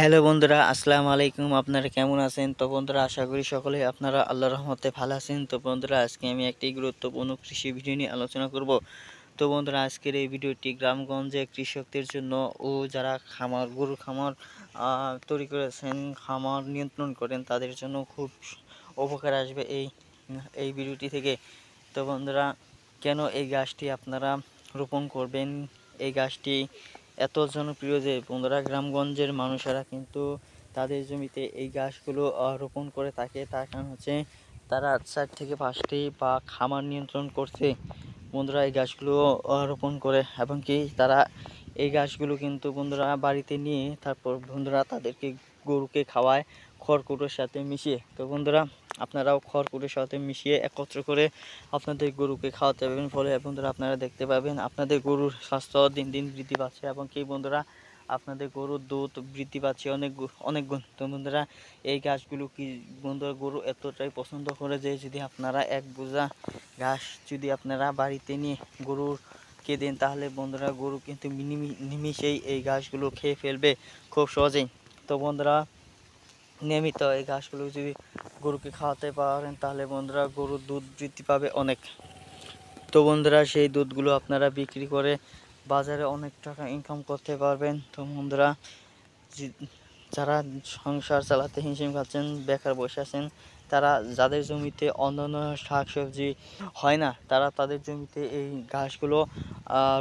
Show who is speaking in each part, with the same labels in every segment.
Speaker 1: Hello বন্ধুরা, আসসালামু আলাইকুম। আপনারা কেমন আছেন? তো বন্ধুরা, আশা করি সকলেই আপনারা আল্লাহর রহমতে ভালো আছেন। তো বন্ধুরা, আজকে আমি একটি গুরুত্বপূর্ণ কৃষি ভিডিও নিয়ে আলোচনা করব। তো বন্ধুরা, আজকের এই ভিডিওটি গ্রামগঞ্জে কৃষকদের জন্য ও যারা খামার গরু খামার তৈরি করেছেন, খামার নিয়ন্ত্রণ করেন, তাদের জন্য খুব উপকার আসবে এই এই ভিডিওটি থেকে। তো বন্ধুরা, কেন এই গাছটি আপনারা রোপণ করবেন? এই গাছটি এত জনপ্রিয় যে বন্ধুরা, গ্রামগঞ্জের মানুষেরা কিন্তু তাদের জমিতে এই গাছগুলো রোপণ করে থাকে। তার কারণ হচ্ছে তারা চার থেকে পাঁচটি বা খামার নিয়ন্ত্রণ করছে বন্ধুরা এই গাছগুলো রোপণ করে এবং কি তারা এই গাছগুলো কিন্তু বন্ধুরা বাড়িতে নিয়ে তারপর বন্ধুরা তাদেরকে গরুকে খাওয়ায়। খড়কুটোর সাথে মিশিয়ে, তো বন্ধুরা আপনারাও খড়কুটোর সাথে মিশিয়ে একত্র করে আপনাদের গরুকে খাওয়াতে পারবেন। ফলে বন্ধুরা আপনারা দেখতে পাবেন আপনাদের গরুর স্বাস্থ্য দিন দিন বৃদ্ধি পাচ্ছে এবং কি বন্ধুরা আপনাদের গরুর দুধ বৃদ্ধি পাচ্ছে অনেক অনেক গুণ। তো বন্ধুরা এই গাছগুলো কি বন্ধুরা গরু এতটাই পছন্দ করে যে যদি আপনারা এক বোঝা ঘাস যদি আপনারা বাড়িতে নিয়ে গরুকে দেন, তাহলে বন্ধুরা গরু কিন্তু নিমিষেই এই ঘাসগুলো খেয়ে ফেলবে খুব সহজেই। তো বন্ধুরা নিয়মিত এই ঘাসগুলো যদি গরুকে খাওয়াতে পারেন, তাহলে বন্ধুরা গরুর দুধ বৃদ্ধি পাবে অনেক। তো বন্ধুরা, সেই দুধগুলো আপনারা বিক্রি করে বাজারে অনেক টাকা ইনকাম করতে পারবেন। তো বন্ধুরা যারা সংসার চালাতে হিমশিম খাচ্ছেন, বেকার বসে আছেন তারা যাদের জমিতে অন্যান্য শাকসবজি হয় না, তারা তাদের জমিতে এই ঘাসগুলো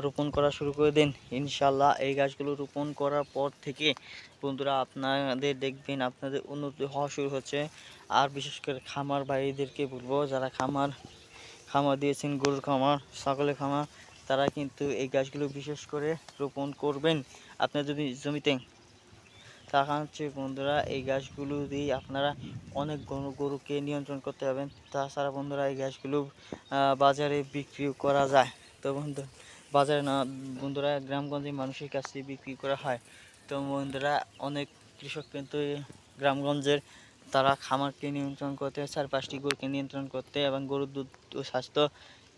Speaker 1: রোপণ করা শুরু করে দিন। ইনশাল্লাহ এই গাছগুলো রোপণ করার পর থেকে বন্ধুরা আপনাদের দেখবেন আপনাদের উন্নতি হওয়া শুরু হচ্ছে। আর বিশেষ করে খামার ভাইদেরকে বলব, যারা খামার খামার দিয়েছেন, গরুর খামার, ছাগলের খামার, তারা কিন্তু এই গাছগুলো বিশেষ করে রোপণ করবেন। আপনার যদি জমিতে কারণ হচ্ছে বন্ধুরা এই গাছগুলো দিয়ে আপনারা অনেক গরু গরুকে নিয়ন্ত্রণ করতে পারবেন। তাছাড়া বন্ধুরা এই আহ, বাজারে বিক্রি করা যায়। তো বন্ধু বাজারে না বন্ধুরা গ্রামগঞ্জে মানুষের কাছে বিক্রি করা হয়। তো বন্ধুরা অনেক কৃষক কিন্তু গ্রামগঞ্জের তারা খামারকে নিয়ন্ত্রণ করতে চার পাঁচটি গরুকে নিয়ন্ত্রণ করতে এবং গরুর দুধ ও স্বাস্থ্য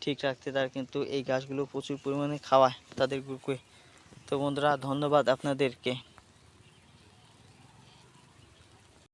Speaker 1: ঠিক রাখতে তারা কিন্তু এই গাছগুলো প্রচুর পরিমাণে খাওয়ায় তাদের গরুকে। তো বন্ধুরা ধন্যবাদ আপনাদেরকে।